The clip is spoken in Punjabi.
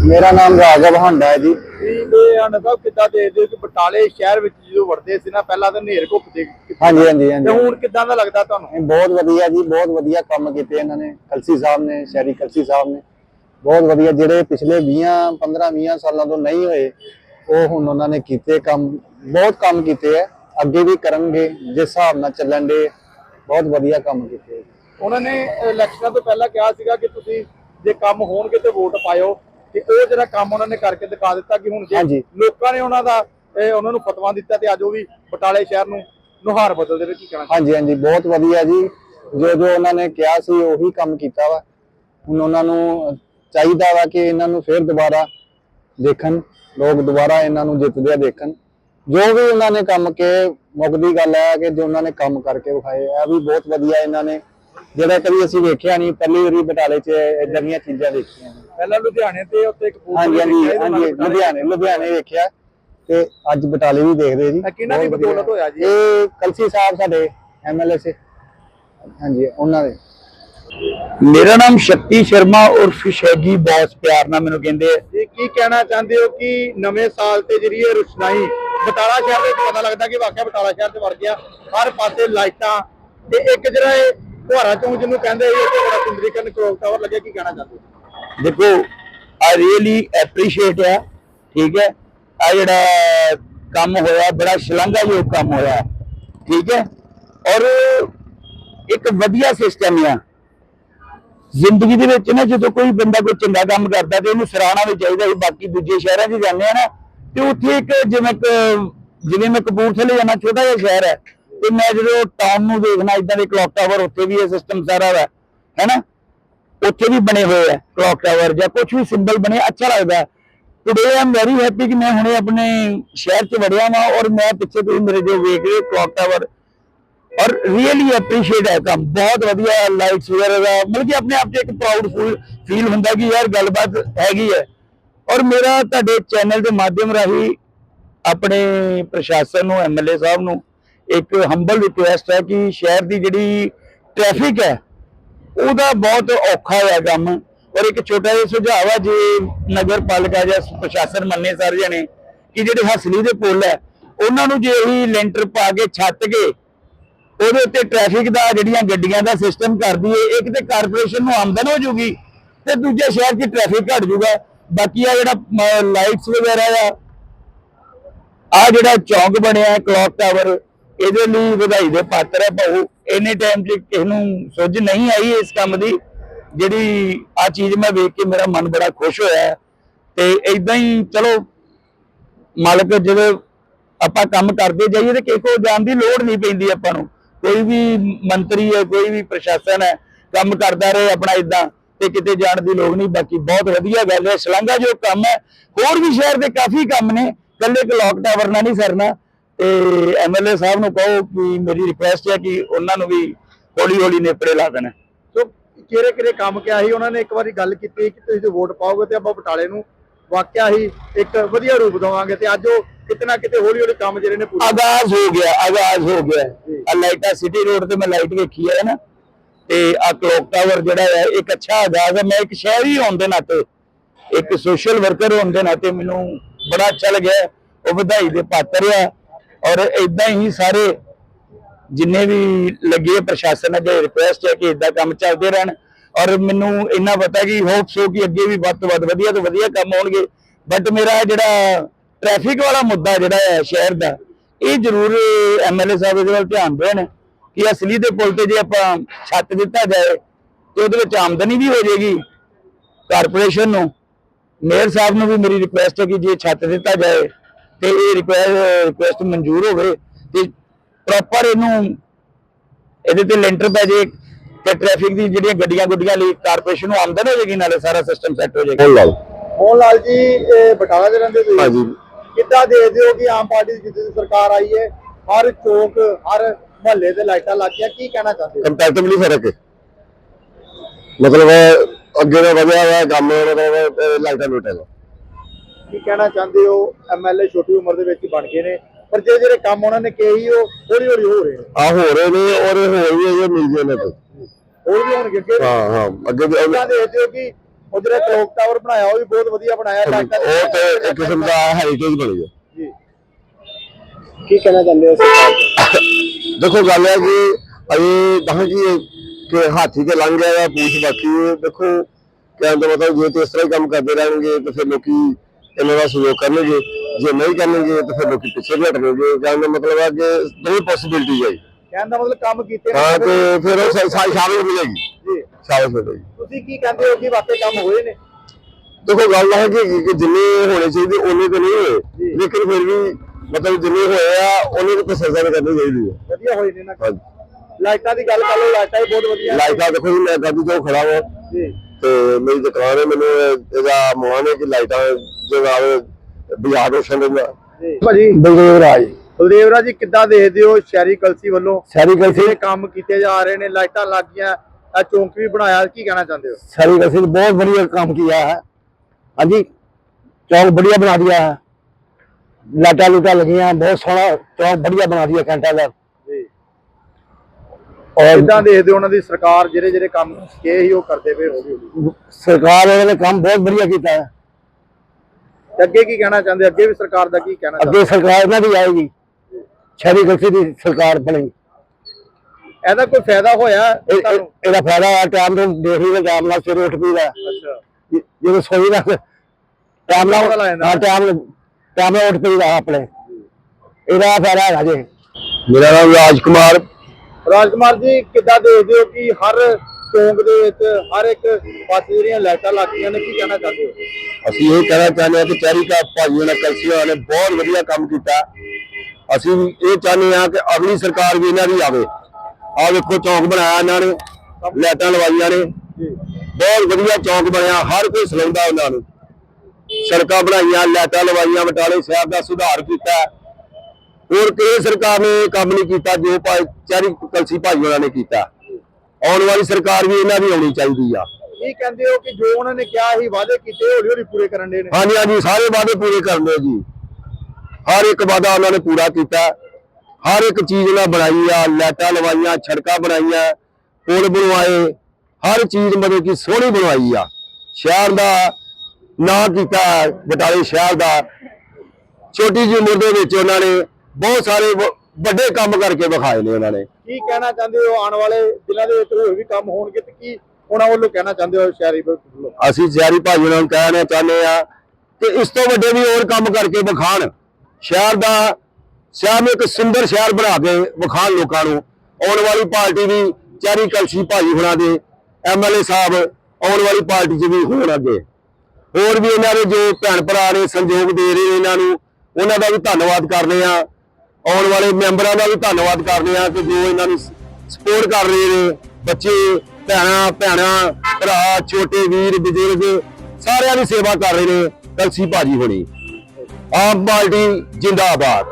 ਮੇਰਾ ਨਾਮ ਰਾਘਵ ਹਾਂਡਾ ਹੈ ਜੀ। ਇਹ ਹਨ ਸਾਹਿਬ ਕਿੱਦਾਂ ਦੇਖਦੇ ਹੋ ਕਿ ਬਟਾਲੇ ਸ਼ਹਿਰ ਵਿੱਚ ਜਦੋਂ ਵੜਦੇ ਸੀ ਨਾ ਪਹਿਲਾਂ ਤਾਂ ਨੇਰ ਘੁੱਪ ਦੇ ਹਾਂਜੀ ਹਾਂਜੀ ਤੇ ਹਾਂਜੀ ਹੁਣ ਕਿੱਦਾਂ ਦਾ ਲੱਗਦਾ ਤੁਹਾਨੂੰ? ਬਹੁਤ ਵਧੀਆ ਜੀ ਬਹੁਤ ਵਧੀਆ ਕੰਮ ਕੀਤੇ ਇਹਨਾਂ ਨੇ ਕਲਸੀ ਸਾਹਿਬ ਨੇ ਸ਼ਹਿਰੀ ਕਲਸੀ ਸਾਹਿਬ ਨੇ। ਬਹੁਤ ਵਧੀਆ ਜਿਹੜੇ ਪਿਛਲੇ 20 15 20 ਸਾਲਾਂ ਤੋਂ ਨਹੀਂ ਹੋਏ ਉਹ ਹੁਣ ਉਹਨਾਂ ਨੇ ਕੀਤੇ ਕੰਮ। ਬਹੁਤ ਕੰਮ ਕੀਤੇ ਹੈ ਅੱਗੇ ਵੀ ਕਰਨਗੇ ਜਿਸ ਹਿਸਾਬ ਨਾਲ ਚੱਲਣ ਦੇ ਬਹੁਤ ਵਧੀਆ ਕੰਮ ਕੀਤੇ ਉਹਨਾਂ ਨੇ ਇਲੈਕਸ਼ਨਾਂ ਤੋਂ ਪਹਿਲਾਂ ਕਿਹਾ ਸੀਗਾ ਕਿ ਤੁਸੀਂ ਜੇ ਕੰਮ ਹੋਣਗੇ ਤੇ ਵੋਟ ਪਾਇਓ। ਤੇ ਉਹ ਜਿਹੜਾ ਕੰਮ ਉਹਨਾਂ ਨੇ ਕਰਕੇ ਦਿਖਾ ਦਿੱਤਾ ਕਿ ਹੁਣ ਜੇ। ਲੋਕਾਂ ਨੇ ਉਹਨਾਂ ਦਾ ਇਹ ਉਹਨਾਂ ਨੂੰ ਫਤਵਾ ਦਿੱਤਾ ਤੇ ਅੱਜ ਉਹ ਵੀ ਬਟਾਲੇ ਸ਼ਹਿਰ ਨੂੰ ਨੁਹਾਰ ਬਦਲਦੇ ਨੇ ਕੀ ਕਹਿਣਾ ਹਾਂਜੀ ਹਾਂਜੀ ਬਹੁਤ ਵਧੀਆ ਜੀ। ਜੋ ਜੋ ਉਹਨਾਂ ਨੇ ਕਿਹਾ ਸੀ ਉਹੀ ਕੰਮ ਕੀਤਾ ਵਾ। ਹੁਣ ਉਹਨਾਂ ਨੂੰ ਚਾਹੀਦਾ ਵਾ ਕਿ ਇਹਨਾਂ ਨੂੰ ਫਿਰ ਦੁਬਾਰਾ ਦੇਖਣ ਲੋਕ ਦੁਬਾਰਾ ਇਹਨਾਂ ਨੂੰ ਜਿੱਤਦੇ ਆ ਦੇਖਣ। ਜੋ ਵੀ ਉਹਨਾਂ ਨੇ ਕੰਮ ਕੇ ਮੁੱਕਦੀ ਗੱਲ ਹੈ ਕਿ ਜੋ ਉਹਨਾਂ ਨੇ ਕੰਮ ਕਰਕੇ ਵਿਖਾਏ ਆ ਵੀ ਬਹੁਤ ਵਧੀਆ ਇਹਨਾਂ ਨੇ। ਜਿਹੜਾ ਕਦੀ ਅਸੀਂ ਵੇਖਿਆ ਨਹੀਂ ਪਹਿਲੀ ਵਾਰੀ ਬਟਾਲੇ 'ਚ ਇਦਾਂ ਦੀਆਂ ਚੀਜ਼ਾਂ ਦੇਖੀਆਂ ਨੇ। ਪਹਿਲਾਂ ਲੁਧਿਆਣੇ ਤੇ ਉੱਤੇ ਇੱਕ ਹਾਂਜੀ ਹਾਂਜੀ ਹਾਂਜੀ ਲੁਧਿਆਣੇ ਲੁਧਿਆਣੇ ਵੇਖਿਆ ਤੇ ਅੱਜ ਬਟਾਲੇ ਵੀ ਦੇਖਦੇ ਜੀ। ਕਿਹਨਾਂ ਦੀ। ਬਦੌਲਤ ਹੋਇਆ ਜੀ? ਇਹ ਕਲਸੀ ਸਾਹਿਬ ਸਾਡੇ ਐਮਐਲਏ ਸੇ। ਹਾਂਜੀ ਉਹਨਾਂ ਦੇ। ਮੇਰਾ ਨਾਮ ਸ਼ਕਤੀ ਸ਼ਰਮਾ ਉਰਫ ਸ਼ੈਗੀ ਬੌਸ ਪਿਆਰ ਨਾਲ ਮੈਨੂੰ ਕਹਿੰਦੇ ਆ। ਜੀ ਕੀ ਕਹਿਣਾ ਚਾਹੁੰਦੇ ਹੋ ਕਿ ਨਵੇਂ ਸਾਲ ਤੇ ਜਿਹੜੀ ਇਹ ਰੁਸ਼ਨਾਈ ਬਟਾਲਾ ਸ਼ਹਿਰ ਦੇ ਪਤਾ ਲੱਗਦਾ ਕਿ ਵਾਕਿਆ ਬਟਾਲਾ ਸ਼ਹਿਰ ਤੇ ਵੜ ਗਿਆ। ਹਰ ਪਾਸੇ ਲਾਈਟਾਂ ਤੇ ਇੱਕ ਜਿਹੜਾ ਇਹ ਫੁਹਾਰਾ ਚੌਂਕ ਜਿਹਨੂੰ ਕਹਿੰਦੇ ਇਹ ਬੜਾ ਸੁੰਦਰੀਕਰਨ ਕਲੋਕ ਟਾਵਰ ਲੱਗਿਆ। ਕੀ ਕਹਿਣਾ ਚਾਹੁੰਦੇ ਹੋ? ਦੇਖੋ ਆ ਰੀਅਲੀ ਐਪਰੀਸ਼ੀਏਟ ਆ, ਠੀਕ ਹੈ? ਆ ਜਿਹੜਾ ਕੰਮ ਹੋਇਆ, ਬੜਾ ਸ਼ਲਾਘਾਯੋਗ ਕੰਮ ਹੋਇਆ, ਠੀਕ ਹੈ? ਔਰ ਇੱਕ ਵਧੀਆ ਸਿਸਟਮ ਆ। ਜ਼ਿੰਦਗੀ ਦੇ ਵਿੱਚ ਨਾ ਜਦੋਂ ਕੋਈ ਬੰਦਾ ਕੋਈ ਚੰਗਾ ਕੰਮ ਕਰਦਾ ਤੇ ਉਹਨੂੰ ਸਰਾਹਣਾ ਵੀ ਚਾਹੀਦਾ ਸੀ ਬਾਕੀ ਦੂਜੇ ਸ਼ਹਿਰਾਂ 'ਚ ਜਾਂਦੇ ਆ ਨਾ, ਤੇ ਉੱਥੇ ਇੱਕ ਜਿਵੇਂ ਜਿਵੇਂ ਮੈਂ ਕਪੂਰਥਲੇ ਜਾਣਾ, ਛੋਟਾ ਜਿਹਾ ਸ਼ਹਿਰ ਹੈ, ਤੇ ਮੈਂ ਜਦੋਂ ਟਾਊਨ ਨੂੰ ਦੇਖਣਾ ਇਦਾਂ ਦੇ ਕਲੌਕ ਟਾਵਰ ਉੱਥੇ ਵੀ ਇਹ ਸਿਸਟਮ ਸਾਰਾ ਵਾ ਹੈਨਾ ਉੱਥੇ ਵੀ ਬਣੇ ਹੋਏ ਆ ਕਲੌਕ ਟਾਵਰ ਜਾਂ ਕੁਝ ਵੀ ਸਿੰਬਲ ਬਣੇ, ਅੱਛਾ ਲੱਗਦਾ ਟੁਡੇ ਆਮ ਵੈਰੀ ਹੈਪੀ ਕਿ ਮੈਂ ਹੁਣੇ ਆਪਣੇ ਸ਼ਹਿਰ 'ਚ ਵੜਿਆ ਵਾਂ ਔਰ ਮੈਂ ਪਿੱਛੇ ਤੁਸੀਂ ਮੇਰੇ ਜੋ ਵੇਖ ਰਹੇ ਕਲੌਕ ਟਾਵਰ ਔਰ ਰੀਅਲੀ ਐਪਰੀਸ਼ੀਏਟ ਹੈ ਕੰਮ। ਬਹੁਤ ਵਧੀਆ ਲਾਈਟਸ ਵਗੈਰਾ ਦਾ, ਮਤਲਬ ਕਿ ਆਪਣੇ ਆਪ 'ਚ ਇੱਕ ਪ੍ਰਾਊਡ ਫੀਲ ਹੁੰਦਾ ਕਿ ਯਾਰ ਗੱਲਬਾਤ ਹੈਗੀ ਹੈ। ਔਰ ਮੇਰਾ ਤੁਹਾਡੇ ਚੈਨਲ ਦੇ ਮਾਧਿਅਮ ਰਾਹੀਂ ਆਪਣੇ ਪ੍ਰਸ਼ਾਸਨ ਨੂੰ ਐਮਐਲਏ ਸਾਹਿਬ ਨੂੰ ਇੱਕ ਹੰਬਲ ਰਿਕੁਐਸਟ ਹੈ ਕਿ ਸ਼ਹਿਰ ਦੀ ਜਿਹੜੀ ਟ੍ਰੈਫਿਕ ਹੈ ਉਹਦਾ ਬਹੁਤ ਔਖਾ ਹੋਇਆ ਕੰਮ। ਔਰ ਇੱਕ ਛੋਟਾ ਜਿਹਾ ਸੁਝਾਅ ਹੈ ਜੇ ਨਗਰ ਪਾਲਿਕਾ ਜਾਂ ਪ੍ਰਸ਼ਾਸਨ ਮੰਨੇ ਸਾਰੇ ਜਣੇ ਕਿ ਜਿਹੜੇ ਹਸਲੀ ਦੇ ਪੁੱਲ ਹੈ ਉਹਨਾਂ ਨੂੰ ਜੇ ਉਹੀ ਲੈਂਟਰ ਪਾ ਕੇ ਛੱਤ ਕੇ ਉਹਦੇ ਉੱਤੇ ਟ੍ਰੈਫਿਕ ਦਾ ਜਿਹੜੀਆਂ ਗੱਡੀਆਂ ਦਾ ਸਿਸਟਮ ਕਰ ਦਈਏ, ਇੱਕ ਤੇ ਕਾਰਪੋਰੇਸ਼ਨ ਨੂੰ ਆਮਦਨ ਹੋ ਜੂਗੀ ਤੇ ਦੂਜੇ ਸ਼ਹਿਰ 'ਚ ਟ੍ਰੈਫਿਕ ਘਟ ਜੂਗਾ। ਬਾਕੀ ਆ ਜਿਹੜਾ ਲਾਈਟਸ ਵਗੈਰਾ ਆ ਆ ਜਿਹੜਾ ਚੌਂਕ ਬਣਿਆ ਕਲੌਕ ਟਾਵਰ ਇਹਦੇ ਲਈ ਵਧਾਈ ਦੇ ਪਾਤਰ ਹੈ ਭਾਊ। ਇੰਨੇ ਟਾਈਮ 'ਚ ਕਿਸੇ ਨੂੰ ਸੁੱਝ ਨਹੀਂ ਆਈ ਇਸ ਕੰਮ ਦੀ। ਜਿਹੜੀ ਆ ਚੀਜ਼ ਮੈਂ ਵੇਖ ਕੇ ਮੇਰਾ ਮਨ ਬੜਾ ਖੁਸ਼ ਹੋਇਆ। ਤੇ ਇਦਾਂ ਹੀ ਚਲੋ, ਮਾਲਕ ਜਦੋਂ ਆਪਾਂ ਕੰਮ ਕਰਦੇ ਜਾਈਏ ਤੇ ਕਿਸੇ ਕੋਲ ਜਾਣ ਦੀ ਲੋੜ ਨਹੀਂ ਪੈਂਦੀ ਆਪਾਂ ਨੂੰ। ਕੋਈ ਵੀ ਮੰਤਰੀ ਹੈ, ਕੋਈ ਵੀ ਪ੍ਰਸ਼ਾਸਨ ਹੈ, ਕੰਮ ਕਰਦਾ ਰਹੇ ਆਪਣਾ ਇਦਾਂ ਤੇ ਕਿਤੇ ਜਾਣ ਦੀ ਲੋੜ ਨਹੀਂ। ਬਾਕੀ ਬਹੁਤ ਵਧੀਆ ਗੱਲ ਹੈ। ਸ਼ਲਾਘਾ ਜੋ ਕੰਮ ਹੈ। ਹੋਰ ਵੀ ਸ਼ਹਿਰ ਦੇ ਕਾਫੀ ਕੰਮ ਨੇ। ਕੱਲੇ ਕਲੌਕ ਟਾਵਰ ਨਾਲ ਨਹੀਂ ਸਰਨਾ। ਤੇ ਐਮਐਲਏ ਸਾਹਿਬ ਨੂੰ ਕਹੋ ਕਿ ਮੇਰੀ ਰਿਕੁਐਸਟ ਹੈ ਕਿ ਉਹਨਾਂ ਨੂੰ ਵੀ ਹੌਲੀ ਹੌਲੀ ਨੇਪਰੇ ਲਾ ਦੇਣਾ। ਸੋ ਕਿਹੜੇ ਕਿਹੜੇ ਕੰਮ ਕਿਹਾ ਸੀ? ਉਹਨਾਂ ਨੇ ਇੱਕ ਵਾਰੀ ਗੱਲ ਕੀਤੀ ਕਿ ਤੁਸੀਂ ਵੋਟ ਪਾਓਗੇ ਤੇ ਆਪਾਂ ਬਟਾਲੇ ਨੂੰ ਵਾਕਿਆ ਹੀ ਇੱਕ ਵਧੀਆ ਰੂਪ ਦੇਵਾਂਗੇ ਤੇ ਅੱਜ ਉਹ ਕਿਤੇ ਨਾ ਕਿਤੇ ਹੌਲੀ ਹੌਲੀ ਕੰਮ ਜਿਹੜੇ ਨੇ ਪੂਰੇ ਆਗਾਜ਼ ਹੋ ਗਿਆ ਆਗਾਜ਼ ਹੋ ਗਿਆ। ਆ ਲਾਈਟਾ ਸਿਟੀ ਰੋਡ ਤੇ ਮੈਂ ਲਾਈਟ ਵੇਖੀ ਹੈ ਨਾ ਤੇ ਆ ਕਲੌਕ ਟਾਵਰ ਜਿਹੜਾ ਹੈ ਇੱਕ ਅੱਛਾ ਆਗਾਜ਼ ਹੈ। ਮੈਂ ਇੱਕ ਸ਼ਹਿਰੀ ਹੋਣ ਦੇ ਨਾਤੇ ਇੱਕ ਸੋਸ਼ਲ ਵਰਕਰ ਹੋਣ ਦੇ ਨਾਤੇ ਮੈਨੂੰ ਬੜਾ ਅੱਛਾ ਲੱਗਿਆ। ਉਹ ਵਧਾਈ ਦੇ ਪਾਤਰ ਆ। ਔਰ ਇਦਾਂ ਹੀ ਸਾਰੇ ਜਿੰਨੇ ਵੀ ਲੱਗੇ ਪ੍ਰਸ਼ਾਸਨ ਅੱਗੇ ਰਿਕੁਐਸਟ ਹੈ ਕਿ ਇਦਾਂ ਕੰਮ ਚੱਲਦੇ ਰਹਿਣ। ਔਰ ਮੈਨੂੰ ਇੰਨਾ ਪਤਾ ਕਿ ਹੋਪਸ ਹੋ ਕਿ ਅੱਗੇ ਵੀ ਵੱਧ ਤੋਂ ਵੱਧ ਵਧੀਆ ਤੋਂ ਵਧੀਆ ਕੰਮ ਹੋਣਗੇ। ਬਟ ਮੇਰਾ ਜਿਹੜਾ ਟ੍ਰੈਫਿਕ ਵਾਲਾ ਮੁੱਦਾ ਜਿਹੜਾ ਹੈ ਸ਼ਹਿਰ ਦਾ, ਇਹ ਜ਼ਰੂਰ ਐਮਐਲਏ ਸਾਹਿਬ ਇਹਦੇ ਵੱਲ ਧਿਆਨ ਦੇਣ ਕਿ ਅਸਲੀ ਦੇ ਪੁਲ ਤੇ ਜੇ ਆਪਾਂ ਛੱਤ ਦਿੱਤਾ ਜਾਏ ਤੇ ਉਹਦੇ ਵਿੱਚ ਆਮਦਨੀ ਵੀ ਹੋ ਜਾਏਗੀ ਕਾਰਪੋਰੇਸ਼ਨ ਨੂੰ। ਮੇਅਰ ਸਾਹਿਬ ਨੂੰ ਵੀ ਮੇਰੀ ਰਿਕੁਐਸਟ ਹੈ ਕਿ ਜੇ ਛੱਤ ਦਿੱਤਾ ਜਾਏ ਤੇ ਇਹ ਰਿਕੁਐਸਟ ਮਨਜ਼ੂਰ ਹੋਵੇ ਤੇ ਪ੍ਰੋਪਰ ਇਹਨੂੰ ਇਹਦੇ ਤੇ ਲੈਂਟਰ ਪੈ ਜੇ ਤੇ ਟ੍ਰੈਫਿਕ ਦੀ ਜਿਹੜੀਆਂ ਗੱਡੀਆਂ ਗੁੱਡੀਆਂ ਲਈ ਕਾਰਪੋਰੇਸ਼ਨ ਨੂੰ ਆਮਦਨ ਹੋ ਜਾਏਗੀ ਨਾਲੇ ਸਾਰਾ ਸਿਸਟਮ ਸੈੱਟ ਹੋ ਜਾਏਗਾ ਲਾਲ। ਮੋਹਨ ਲਾਲ ਜੀ ਇਹ ਬਟਾਲਾ ਦੇ ਰਹਿੰਦੇ ਤੁਸੀਂ? ਹਾਂਜੀ। ਕਿੱਦਾਂ ਦੇਖਦੇ ਹੋ ਕਿ ਆਮ ਪਾਰਟੀ ਦੀ ਜਿੱਦਾਂ ਦੀ ਸਰਕਾਰ ਆਈ ਹੈ ਹਰ ਚੌਕ ਹਰ ਮਹੱਲੇ ਤੇ ਲਾਈਟਾਂ ਲੱਗੀਆਂ ਕੀ ਕਹਿਣਾ ਚਾਹੁੰਦੇ ਹੋ? ਕੰਪੈਰੀਟਿਵਲੀ ਫ਼ਰਕ ਹੈ। ਮਤਲਬ ਅੱਗੇ ਦਾ ਵਧਿਆ ਹੋਇਆ ਕੰਮ ਮਤਲਬ ਲਾਈਟਾਂ ਲੂਟਾਂ ਦਾ ਕੀ ਕਹਿਣਾ ਚਾਹੁੰਦੇ ਹੋ? ਐਮਐਲਏ ਛੋਟੀ ਉਮਰ ਦੇ ਵਿੱਚ ਹੀ ਬਣ ਗਏ ਨੇ। ਪਰ ਜਿਹੜੇ ਜਿਹੜੇ ਕੰਮ ਉਹਨਾਂ ਨੇ ਕਹੇ ਉਹ ਹੌਲੀ ਹੌਲੀ ਹੋ ਰਹੇ ਨੇ। ਆ ਹੋ ਰਹੇ ਨੇ ਔਰ ਹੋ ਵੀ ਇਹ ਮਿਲ ਗਏ ਨੇ ਤੇ ਹੋਰ ਵੀ ਹੋਣਗੇ ਅੱਗੇ? ਹਾਂ ਹਾਂ ਅੱਗੇ ਵੀ ਕਿੱਦਾਂ ਦੇਖਦੇ ਹੋ ਕਿ ਉਹ ਜਿਹੜਾ ਕਲੋਕ ਟਾਵਰ ਬਣਾਇਆ ਉਹ ਵੀ ਬਹੁਤ ਵਧੀਆ ਬਣਾਇਆ। ਦੇ- ਉਹ ਤੇ ਇੱਕ ਕਿਸਮ ਦਾ ਹੈਰੀਟੇਜ ਬਣੀ ਹੈ ਜੀ। ਕੀ ਕਹਿਣਾ ਚਾਹੁੰਦੇ ਹੋ? ਦੇਖੋ ਗੱਲ ਹੈ ਕਿ ਅਜੇ ਦਹਾਂ ਜੀ ਕਿ ਹਾਥੀ ਤੇ ਲੰਘ ਗਿਆ ਪੂਛ ਬਾਕੀ। ਦੇਖੋ ਕਹਿਣ ਦਾ ਮਤਲਬ ਜੇ ਤੇ ਇਸ ਤਰ੍ਹਾਂ ਹੀ ਕੰਮ ਕਰਦੇ ਰਹਿਣਗੇ ਤਾਂ ਫਿਰ ਲੋਕੀ ਇਹਨਾਂ ਦਾ ਸਹਿਯੋਗ ਕਰਨਗੇ ਜੇ ਨਹੀਂ ਕਰਨਗੇ ਤਾਂ ਫਿਰ ਲੋਕੀ ਪਿੱਛੇ ਹਟਣਗੇ। ਕਹਿਣ ਦਾ ਮਤਲਬ ਹੈ ਕਿ ਦੋ ਪੋਸਿਬਿਲਿਟੀ ਹੈ ਕਹਿਣ ਦਾ ਮਤਲਬ ਕੰਮ ਕੀਤੇ ਹਾਂ ਤੇ ਫਿਰ ਉਹ ਸਾ- ਸਾ- ਸ਼ਾਬਾਸ਼ ਮਿਲੇਗੀ। ਜੀ। ਸ਼ਾਬਾਸ਼ ਮਿਲੇਗੀ। ਤੁਸੀਂ ਕੀ ਕਹਿੰਦੇ ਹੋ ਕਿ ਵਾਕਈ ਕੰਮ ਹੋਏ ਨੇ? ਦੇਖੋ ਗੱਲ ਹੈ ਕਿ ਜਿੰਨੇ ਹੋਣੇ ਚਾਹੀਦੇ ਉਹਨੇ ਤਾਂ ਨਹੀਂ ਹੋਏ। ਲੇਕਿਨ ਫਿਰ ਵੀ ਮਤਲਬ ਜਿੰਨੇ ਹੋਏ ਆ ਉਹਨੇ ਦੀ ਪ੍ਰਸ਼ੰਸਾ ਕਰਨੀ ਚਾਹੀਦੀ ਹੈ ਵਧੀਆ ਹੋਏ ਨੇ ਨਾ। ਲਾਈਟਾਂ ਦੀ ਗੱਲ ਕਰ ਲਓ ਲਾਈਟਾਂ ਵੀ ਬਹੁਤ ਵਧੀਆ। ਲਾਈਟਾਂ ਦੇਖੋ ਜੀ ਮੈਂ ਗੱਡੀ ਤੋਂ ਖੜਾ ਹਾਂ ਜੀ। ਤੇ ਮੇਰੀ ਦੁਕਾਨ ਹੈ ਮੈਨੂੰ ਇਹ- ਇਹਦਾ ਮਾਣ ਹੈ ਕਿ ਲਾਈਟਾਂ ਦੇ ਨਾਲ ਬਾਜ਼ਾਰ ਰੋਸ਼ਨ ਹੁੰਦਾ ਜੀ ਭਾਜੀ ਬਲਦੇਵ ਰਾਜ ਬਲਦੇਵ ਰਾਜ ਜੀ ਕਿੱਦਾਂ ਦੇਖਦੇ ਹੋ ਸ਼ਹਿਰੀ ਕਲਸੀ ਵੱਲੋਂ ਸਾਰੀ ਕਲਸੀ ਜਿਹੜੇ ਕੰਮ ਕੀਤੇ ਜਾ ਰਹੇ ਨੇ ਲਾਈਟਾਂ ਲੱਗ ਗਈਆਂ ਆ ਚੌਂਕ ਵੀ ਬਣਾਇਆ ਕੀ ਕਹਿਣਾ ਚਾਹੁੰਦੇ ਹੋ सारी कलसी ने बहुत बढ़िया काम किया है हाँ जी चौक बढ़िया बना दिया है लाटा लूटा लगी हैं बहुत सोना चौक बढ़िया बना दिया घंटा ਔਰ ਦੇਖਦੇ ਉਹਨਾਂ ਦੀ ਸਰਕਾਰ ਜਿਹੜੇ ਜਿਹੜੇ ਕੰਮ ਕੇ ਹੀ ਉਹ ਕਰਦੇ ਪਏ ਹੌਲੀ ਹੌਲੀ ਸਰਕਾਰ ਉਹਨਾਂ ਨੇ ਕੰਮ ਬਹੁਤ ਵਧੀਆ ਕੀਤਾ ਹੈ। ਅੱਗੇ ਕੀ ਕਹਿਣਾ ਚਾਹੁੰਦੇ? ਅੱਗੇ ਵੀ ਸਰਕਾਰ ਦਾ ਕੀ ਕਹਿਣਾ ਅੱਗੇ ਸਰਕਾਰ ਇਹਨਾਂ ਦੀ ਆਏਗੀ। ਸ਼ਹਿਰੀ ਗਲਤੀ ਦੀ ਸਰਕਾਰ ਬਣੇਗੀ ਇਹਦਾ ਕੋਈ ਫਾਇਦਾ ਹੋਇਆ ਤੁਹਾਨੂੰ? ਇਹਦਾ ਫਾਇਦਾ ਆ ਟਾਈਮ ਤੋਂ ਦੇਖ ਲਈ ਟਾਈਮ ਨਾਲ ਸਵੇਰੇ ਉੱਠ ਪੀਦਾ ਅੱਛਾ। ਜਦੋਂ ਸੋਈ ਦਾ ਟਾਈਮ ਨਾਲ ਹਾਂ ਟਾਈਮ ਟਾਈਮ ਉੱਠ ਪੀਦਾ ਆਪਣੇ। ਇਹਦਾ ਫਾਇਦਾ ਹੈ ਜੀ। ਮੇਰਾ ਨਾਮ ਰਾਜ ਕੁਮਾਰ ਰਾਜਕੁਮਾਰ ਜੀ ਕਿੱਦਾਂ ਦੇਖਦੇ ਹੋ ਕਿ ਹਰ ਚੌਂਕ ਦੇ ਵਿੱਚ ਹਰ ਇੱਕ ਪਾਸੇ ਜਿਹੜੀਆਂ ਲਾਈਟਾਂ ਲੱਗੀਆਂ ਨੇ ਕੀ ਕਹਿਣਾ ਚਾਹੁੰਦੇ ਹੋ? ਅਸੀਂ ਇਹ ਕਹਿਣਾ ਚਾਹੁੰਦੇ ਹਾਂ ਕਿ ਚੈਰੀਕਾ ਭਾਈਆਂ ਨੇ ਕਲਸੀਆਂ ਨੇ ਬਹੁਤ ਵਧੀਆ ਕੰਮ ਕੀਤਾ। ਅਸੀਂ ਇਹ ਚਾਹੁੰਦੇ ਹਾਂ ਕਿ ਅਗਲੀ ਸਰਕਾਰ ਵੀ ਇਹਨਾਂ ਦੀ ਆਵੇ। ਆਹ ਵੇਖੋ ਚੌਂਕ ਬਣਾਇਆ ਇਹਨਾਂ ਨੇ ਲਾਈਟਾਂ ਲਵਾਈਆਂ ਨੇ। ਬਹੁਤ ਵਧੀਆ ਚੌਂਕ ਬਣਿਆ ਹਰ ਕੋਈ ਸਲਾਉਂਦਾ ਉਹਨਾਂ ਨੂੰ। ਸੜਕਾਂ ਬਣਾਈਆਂ ਲਾਈਟਾਂ ਲਵਾਈਆਂ ਬਟਾਲੇ ਸ਼ਹਿਰ ਦਾ ਸੁਧਾਰ ਕੀਤਾ। ਹੋਰ ਕਿਸੇ ਸਰਕਾਰ ਨੇ ਇਹ ਕੰਮ ਨਹੀਂ ਕੀਤਾ ਜੋ ਭਾਈ ਚੈਰੀ ਕਲਸੀ ਭਾਈ ਉਹਨਾਂ ਨੇ ਕੀਤਾ। ਆਉਣ ਵਾਲੀ ਸਰਕਾਰ ਵੀ ਇਹਨਾਂ ਦੀ ਆਉਣੀ ਚਾਹੀਦੀ ਆ। ਕੀ ਕਹਿੰਦੇ ਹੋ ਕਿ ਜੋ ਉਹਨਾਂ ਨੇ ਕਿਹਾ ਸੀ ਵਾਅਦੇ ਕੀਤੇ ਹੌਲੀ ਹੌਲੀ ਪੂਰੇ ਕਰਨ ਦੇ ਨੇ। ਹਾਂਜੀ ਹਾਂਜੀ ਸਾਰੇ ਵਾਅਦੇ ਪੂਰੇ ਕਰਨੇ ਜੀ। ਹਰ ਇੱਕ ਵਾਅਦਾ ਉਹਨਾਂ ਨੇ ਪੂਰਾ ਕੀਤਾ। ਹਰ ਇੱਕ ਚੀਜ਼ ਉਹਨਾਂ ਬਣਾਈ ਆ ਲਾਈਟਾਂ ਲਵਾਈਆਂ ਛੜਕਾਂ ਬਣਾਈਆਂ ਪੁਲ ਬਣਵਾਏ ਹਰ ਚੀਜ਼ ਮਤਲਬ ਕਿ ਸੋਹਣੀ ਬਣਵਾਈ ਆ। ਸ਼ਹਿਰ ਦਾ ਨਾਂ ਕੀਤਾ ਬਟਾਲੇ ਸ਼ਹਿਰ ਦਾ। ਛੋਟੀ ਜਿਹੀ ਉਮਰ ਦੇ ਵਿੱਚ ਉਹਨਾਂ ਨੇ ਬਹੁਤ ਸਾਰੇ ਵੱਡੇ ਕੰਮ ਕਰਕੇ ਵਿਖਾਏ ਨੇ ਉਹਨਾਂ ਨੇ। ਕੀ ਕਹਿਣਾ ਚਾਹੁੰਦੇ ਹੋ? ਆਉਣ ਵਾਲੇ ਦਿਨਾਂ ਦੇ ਵਿੱਚ ਹੋਰ ਵੀ ਕੰਮ ਹੋਣਗੇ ਤੇ ਕੀ ਉਹਨਾਂ ਵੱਲੋਂ ਕਹਿਣਾ ਚਾਹੁੰਦੇ ਹੋ ਸ਼ਹਿਰੀ ਵੱਲੋਂ? ਅਸੀਂ ਭਾਈ ਉਹਨਾਂ ਨੂੰ ਕਹਿਣਾ ਚਾਹੁੰਦੇ ਆ ਕਿ ਇਸ ਤੋਂ ਵੱਡੇ ਵੀ ਹੋਰ ਕੰਮ ਕਰਕੇ ਵਿਖਾਣ। ਸ਼ਹਿਰ ਦਾ ਸ਼ਹਿਰ ਨੂੰ ਇੱਕ ਸੁੰਦਰ ਸ਼ਹਿਰ ਬਣਾ ਕੇ ਵਿਖਾਣ ਲੋਕਾਂ ਨੂੰ। ਆਉਣ ਵਾਲੀ ਪਾਰਟੀ ਵੀ ਚੈਰੀ ਕਲਸੀ ਭਾਈ ਹੁਣਾਂ ਦੇ ਐਮਐਲਏ ਸਾਹਿਬ ਆਉਣ ਵਾਲੀ ਪਾਰਟੀ 'ਚ ਵੀ ਹੋਣ ਅੱਗੇ। ਹੋਰ ਵੀ ਇਹਨਾਂ ਦੇ ਜੋ ਭੈਣ ਭਰਾ ਨੇ ਸੰਯੋਗ ਦੇ ਰਹੇ ਨੇ ਇਹਨਾਂ ਨੂੰ ਉਹਨਾਂ ਦਾ ਵੀ ਧੰਨਵਾਦ ਕਰਦੇ ਆ ਆਉਣ ਵਾਲੇ ਮੈਂਬਰਾਂ ਦਾ ਵੀ ਧੰਨਵਾਦ ਕਰਦੇ ਆ ਕਿ ਜੋ ਇਹਨਾਂ ਨੂੰ ਸਪੋਰਟ ਕਰ ਰਹੇ ਨੇ। ਬੱਚੇ, ਭੈਣਾਂ ਭੈਣਾਂ, ਭਰਾ, ਛੋਟੇ ਵੀਰ, ਬਜ਼ੁਰਗ, ਸਾਰਿਆਂ ਦੀ ਸੇਵਾ ਕਰ ਰਹੇ ਨੇ। ਕਲਸੀ ਭਾਜੀ ਹੋਣੀ। ਆਮ ਪਾਰਟੀ ਜਿੰਦਾਬਾਦ।